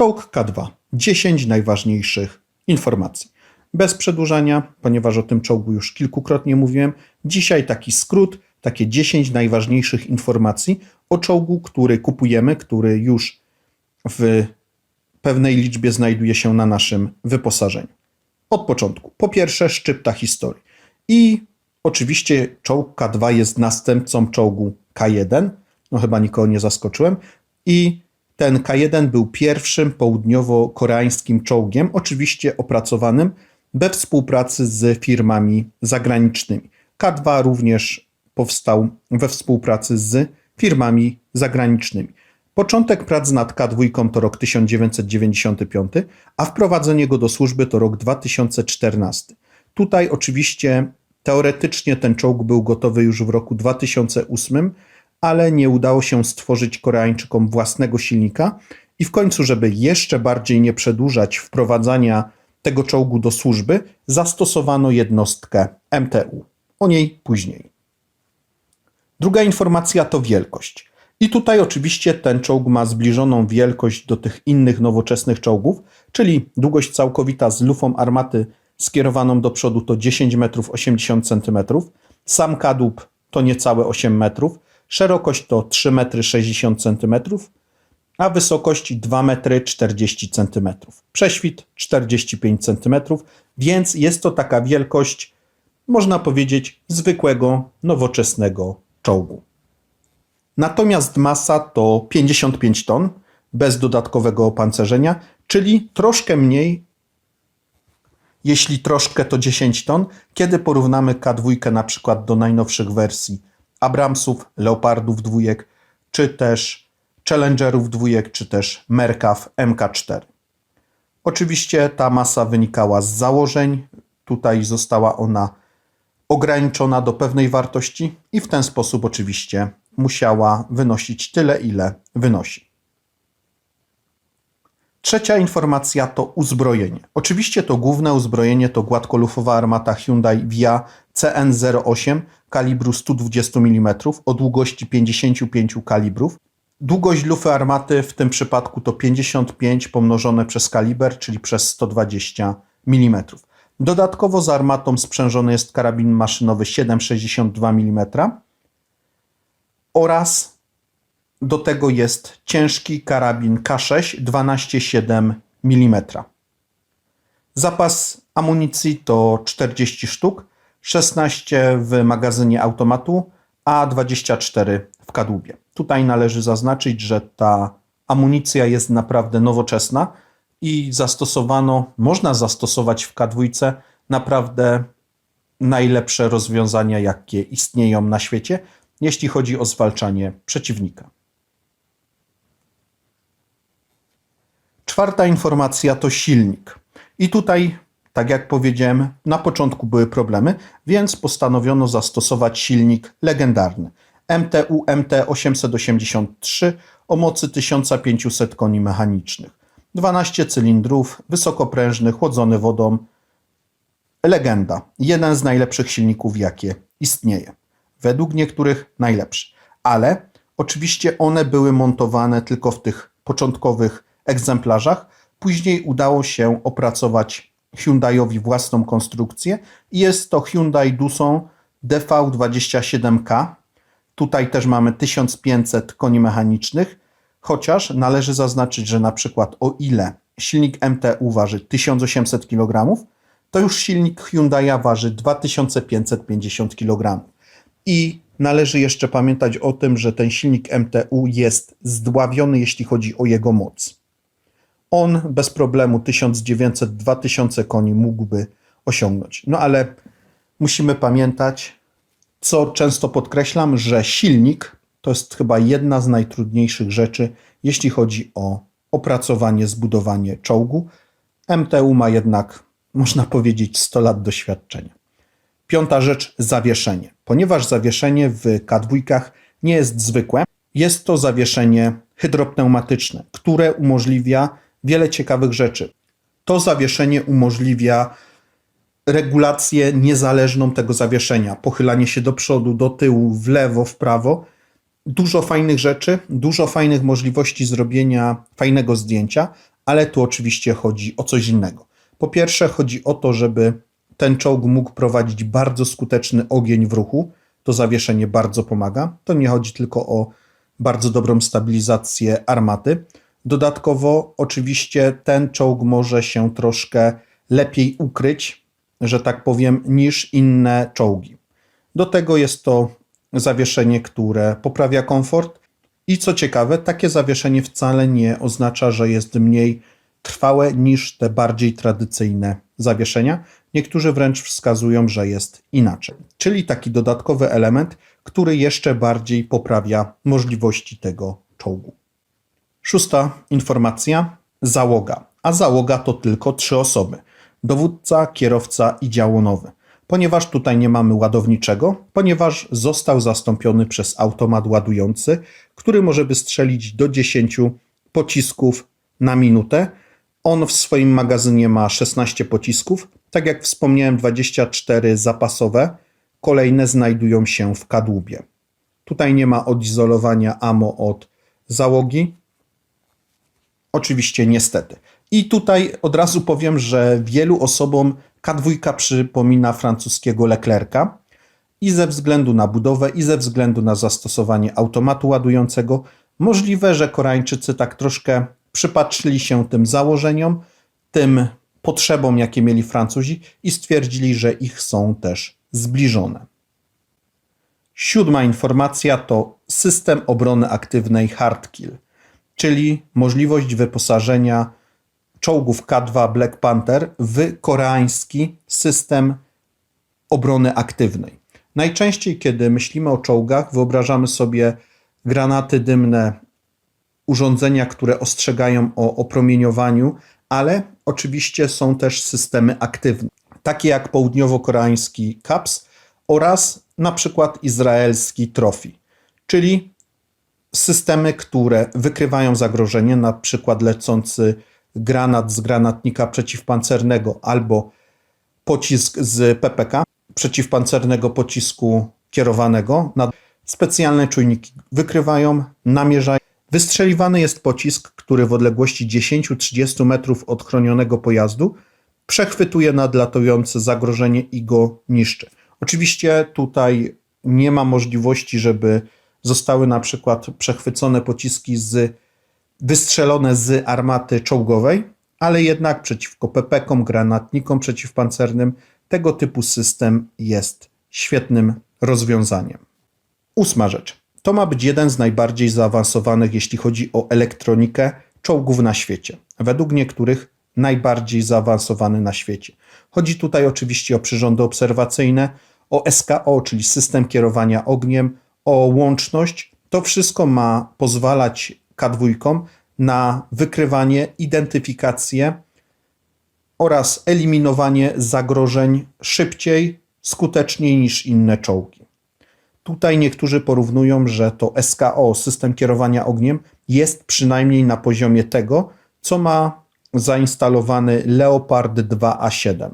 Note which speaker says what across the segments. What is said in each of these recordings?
Speaker 1: Czołg K2. 10 najważniejszych informacji. Bez przedłużania, ponieważ o tym czołgu już kilkukrotnie mówiłem, dzisiaj taki skrót, takie 10 najważniejszych informacji o czołgu, który kupujemy, który już w pewnej liczbie znajduje się na naszym wyposażeniu. Od początku. Po pierwsze, szczypta historii. I oczywiście czołg K2 jest następcą czołgu K1. No chyba nikogo nie zaskoczyłem. I ten K1 był pierwszym południowo-koreańskim czołgiem, oczywiście opracowanym we współpracy z firmami zagranicznymi. K2 również powstał we współpracy z firmami zagranicznymi. Początek prac nad K2 to rok 1995, a wprowadzenie go do służby to rok 2014. Tutaj oczywiście teoretycznie ten czołg był gotowy już w roku 2008, ale nie udało się stworzyć Koreańczykom własnego silnika i w końcu, żeby jeszcze bardziej nie przedłużać wprowadzania tego czołgu do służby, zastosowano jednostkę MTU. O niej później. Druga informacja to wielkość. I tutaj oczywiście ten czołg ma zbliżoną wielkość do tych innych nowoczesnych czołgów, czyli długość całkowita z lufą armaty skierowaną do przodu to 10 metrów 80 cm, sam kadłub to niecałe 8 metrów, szerokość to 3 metry 60 cm, a wysokość 2 metry 40 cm. Prześwit 45 cm, więc jest to taka wielkość, można powiedzieć, zwykłego, nowoczesnego czołgu. Natomiast masa to 55 ton, bez dodatkowego opancerzenia, czyli troszkę mniej, jeśli troszkę to 10 ton, kiedy porównamy K2 na przykład do najnowszych wersji Abramsów, Leopardów dwójek, czy też Challengerów dwójek, czy też Merkaw MK4. Oczywiście ta masa wynikała z założeń, tutaj została ona ograniczona do pewnej wartości i w ten sposób oczywiście musiała wynosić tyle, ile wynosi. Trzecia informacja to uzbrojenie. Oczywiście to główne uzbrojenie to gładkolufowa armata Hyundai Via CN08 kalibru 120 mm o długości 55 kalibrów. Długość lufy armaty w tym przypadku to 55 pomnożone przez kaliber, czyli przez 120 mm. Dodatkowo z armatą sprzężony jest karabin maszynowy 7,62 mm oraz do tego jest ciężki karabin K6 12,7 mm. Zapas amunicji to 40 sztuk, 16 w magazynie automatu, a 24 w kadłubie. Tutaj należy zaznaczyć, że ta amunicja jest naprawdę nowoczesna i zastosowano, można zastosować w K2 naprawdę najlepsze rozwiązania, jakie istnieją na świecie, jeśli chodzi o zwalczanie przeciwnika. Czwarta informacja to silnik. I tutaj, tak jak powiedziałem, na początku były problemy, więc postanowiono zastosować silnik legendarny MTU MT883 o mocy 1500 koni mechanicznych. 12 cylindrów, wysokoprężny, chłodzony wodą. Legenda. Jeden z najlepszych silników, jakie istnieje. Według niektórych najlepszy. Ale oczywiście one były montowane tylko w tych początkowych egzemplarzach. Później udało się opracować Hyundaiowi własną konstrukcję i jest to Hyundai Tucson DV27K. Tutaj też mamy 1500 koni mechanicznych, chociaż należy zaznaczyć, że na przykład o ile silnik MTU waży 1800 kg, to już silnik Hyundai'a waży 2550 kg. I należy jeszcze pamiętać o tym, że ten silnik MTU jest zdławiony, jeśli chodzi o jego moc. On bez problemu 1900-2000 koni mógłby osiągnąć. No ale musimy pamiętać, co często podkreślam, że silnik to jest chyba jedna z najtrudniejszych rzeczy, jeśli chodzi o opracowanie, zbudowanie czołgu. MTU ma jednak, można powiedzieć, 100 lat doświadczenia. Piąta rzecz zawieszenie. Ponieważ zawieszenie w K2 nie jest zwykłe, jest to zawieszenie hydropneumatyczne, które umożliwia wiele ciekawych rzeczy. To zawieszenie umożliwia regulację niezależną tego zawieszenia, pochylanie się do przodu, do tyłu, w lewo, w prawo. Dużo fajnych rzeczy, dużo fajnych możliwości zrobienia fajnego zdjęcia, ale tu oczywiście chodzi o coś innego. Po pierwsze, chodzi o to, żeby ten czołg mógł prowadzić bardzo skuteczny ogień w ruchu. To zawieszenie bardzo pomaga. To nie chodzi tylko o bardzo dobrą stabilizację armaty. Dodatkowo, oczywiście, ten czołg może się troszkę lepiej ukryć, że tak powiem, niż inne czołgi. Do tego jest to zawieszenie, które poprawia komfort. I co ciekawe, takie zawieszenie wcale nie oznacza, że jest mniej trwałe niż te bardziej tradycyjne zawieszenia. Niektórzy wręcz wskazują, że jest inaczej. Czyli taki dodatkowy element, który jeszcze bardziej poprawia możliwości tego czołgu. Szósta informacja: załoga. A załoga to tylko trzy osoby: dowódca, kierowca i działonowy. Ponieważ tutaj nie mamy ładowniczego, ponieważ został zastąpiony przez automat ładujący, który może wystrzelić do 10 pocisków na minutę. On w swoim magazynie ma 16 pocisków. Tak jak wspomniałem, 24 zapasowe, kolejne znajdują się w kadłubie. Tutaj nie ma odizolowania ammo od załogi. Oczywiście niestety. I tutaj od razu powiem, że wielu osobom K2 przypomina francuskiego Leclerca i ze względu na budowę, i ze względu na zastosowanie automatu ładującego. Możliwe, że Koreańczycy tak troszkę przypatrzyli się tym założeniom, tym potrzebom, jakie mieli Francuzi i stwierdzili, że ich są też zbliżone. Siódma informacja to system obrony aktywnej Hardkill, czyli możliwość wyposażenia czołgów K2 Black Panther w koreański system obrony aktywnej. Najczęściej, kiedy myślimy o czołgach, wyobrażamy sobie granaty dymne, urządzenia, które ostrzegają o opromieniowaniu, ale oczywiście są też systemy aktywne, takie jak południowo-koreański CAPS oraz na przykład izraelski Trophy, czyli systemy, które wykrywają zagrożenie, na przykład lecący granat z granatnika przeciwpancernego albo pocisk z PPK, przeciwpancernego pocisku kierowanego. Specjalne czujniki wykrywają, namierzają. Wystrzeliwany jest pocisk, który w odległości 10-30 metrów od chronionego pojazdu przechwytuje nadlatujące zagrożenie i go niszczy. Oczywiście tutaj nie ma możliwości, żeby zostały na przykład przechwycone pociski z wystrzelone z armaty czołgowej, ale jednak przeciwko pepekom, granatnikom przeciwpancernym tego typu system jest świetnym rozwiązaniem. Ósma rzecz. To ma być jeden z najbardziej zaawansowanych, jeśli chodzi o elektronikę, czołgów na świecie. Według niektórych najbardziej zaawansowany na świecie. Chodzi tutaj oczywiście o przyrządy obserwacyjne, o SKO, czyli system kierowania ogniem, o łączność. To wszystko ma pozwalać K2 na wykrywanie, identyfikację oraz eliminowanie zagrożeń szybciej, skuteczniej niż inne czołgi. Tutaj niektórzy porównują, że to SKO, system kierowania ogniem, jest przynajmniej na poziomie tego, co ma zainstalowany Leopard 2A7,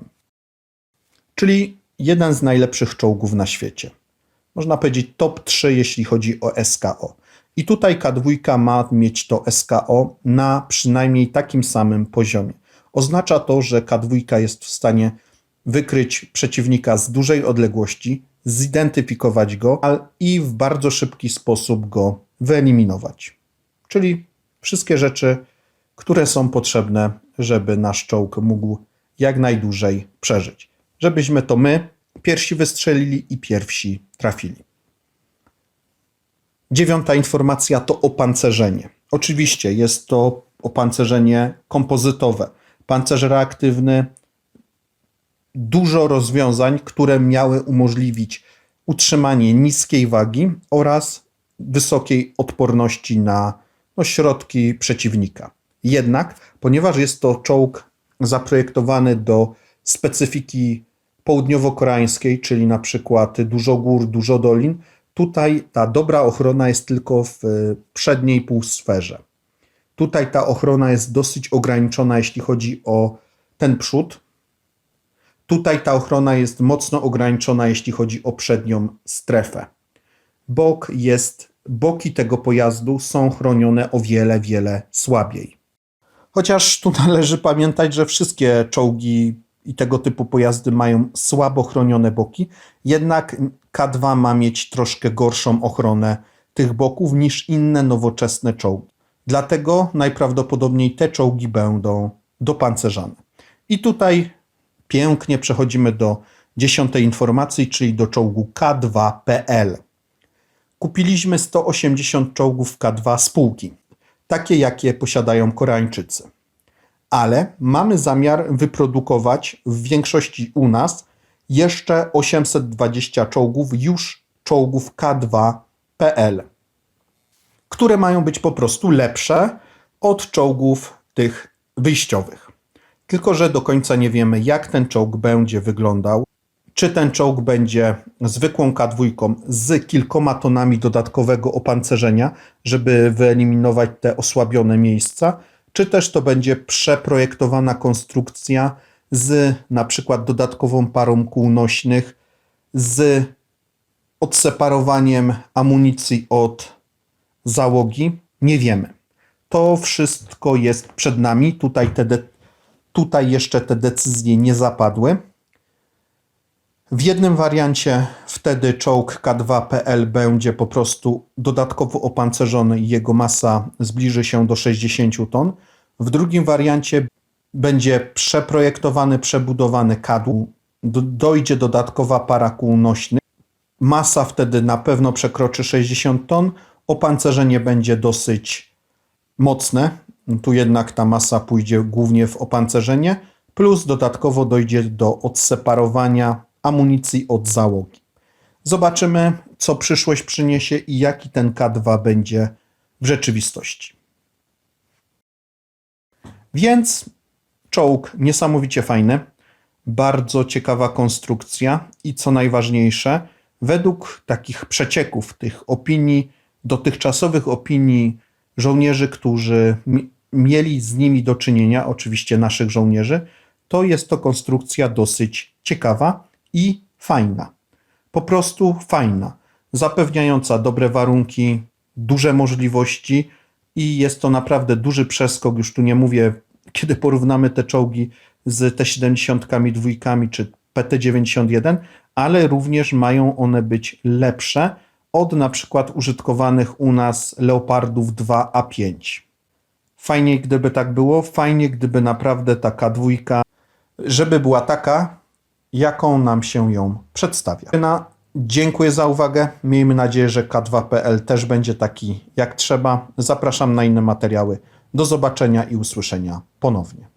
Speaker 1: czyli jeden z najlepszych czołgów na świecie. Można powiedzieć top 3, jeśli chodzi o SKO. I tutaj K2 ma mieć to SKO na przynajmniej takim samym poziomie. Oznacza to, że K2 jest w stanie wykryć przeciwnika z dużej odległości, zidentyfikować go i w bardzo szybki sposób go wyeliminować. Czyli wszystkie rzeczy, które są potrzebne, żeby nasz czołg mógł jak najdłużej przeżyć. Żebyśmy to my pierwsi wystrzelili i pierwsi trafili. Dziewiąta informacja to opancerzenie. Oczywiście jest to opancerzenie kompozytowe, pancerz reaktywny, dużo rozwiązań, które miały umożliwić utrzymanie niskiej wagi oraz wysokiej odporności na no, środki przeciwnika. Jednak, ponieważ jest to czołg zaprojektowany do specyfiki południowo-koreańskiej, czyli na przykład dużo gór, dużo dolin, Tutaj ta dobra ochrona jest tylko w e, przedniej półsferze. Tutaj ta ochrona jest dosyć ograniczona, jeśli chodzi o ten przód. Tutaj ta ochrona jest mocno ograniczona, jeśli chodzi o przednią strefę. Bok jest, boki tego pojazdu są chronione o wiele, wiele słabiej. Chociaż tu należy pamiętać, że wszystkie czołgi i tego typu pojazdy mają słabo chronione boki, jednak K2 ma mieć troszkę gorszą ochronę tych boków niż inne nowoczesne czołgi. Dlatego najprawdopodobniej te czołgi będą dopancerzane. I tutaj pięknie przechodzimy do dziesiątej informacji, czyli do czołgu K2PL. Kupiliśmy 180 czołgów K2 spółki, takie jakie posiadają Koreańczycy. Ale mamy zamiar wyprodukować w większości u nas jeszcze 820 czołgów, już czołgów K2PL, które mają być po prostu lepsze od czołgów tych wyjściowych. Tylko, że do końca nie wiemy, jak ten czołg będzie wyglądał. Czy ten czołg będzie zwykłą K2 z kilkoma tonami dodatkowego opancerzenia, żeby wyeliminować te osłabione miejsca, czy też to będzie przeprojektowana konstrukcja z na przykład dodatkową parą kół nośnych, z odseparowaniem amunicji od załogi, nie wiemy. To wszystko jest przed nami. Tutaj, te tutaj jeszcze te decyzje nie zapadły. W jednym wariancie wtedy czołg K2PL będzie po prostu dodatkowo opancerzony i jego masa zbliży się do 60 ton. W drugim wariancie będzie przeprojektowany, przebudowany kadłub, do, dojdzie dodatkowa para kół nośnych. Masa wtedy na pewno przekroczy 60 ton. Opancerzenie będzie dosyć mocne. Tu jednak ta masa pójdzie głównie w opancerzenie, plus dodatkowo dojdzie do odseparowania amunicji od załogi. Zobaczymy, co przyszłość przyniesie i jaki ten K2 będzie w rzeczywistości. Więc czołg niesamowicie fajny, bardzo ciekawa konstrukcja i co najważniejsze, według takich przecieków, tych opinii, dotychczasowych opinii żołnierzy, którzy mi- mieli z nimi do czynienia, oczywiście naszych żołnierzy, to jest to konstrukcja dosyć ciekawa i fajna. Po prostu fajna, zapewniająca dobre warunki, duże możliwości i jest to naprawdę duży przeskok. Już tu nie mówię, kiedy porównamy te czołgi z T-72 czy PT-91, ale również mają one być lepsze od na przykład użytkowanych u nas Leopardów 2A5. Fajnie, gdyby tak było, fajnie, gdyby naprawdę taka dwójka, żeby była taka, jaką nam się ją przedstawia. Dziękuję za uwagę. Miejmy nadzieję, że K2PL też będzie taki jak trzeba. Zapraszam na inne materiały. Do zobaczenia i usłyszenia ponownie.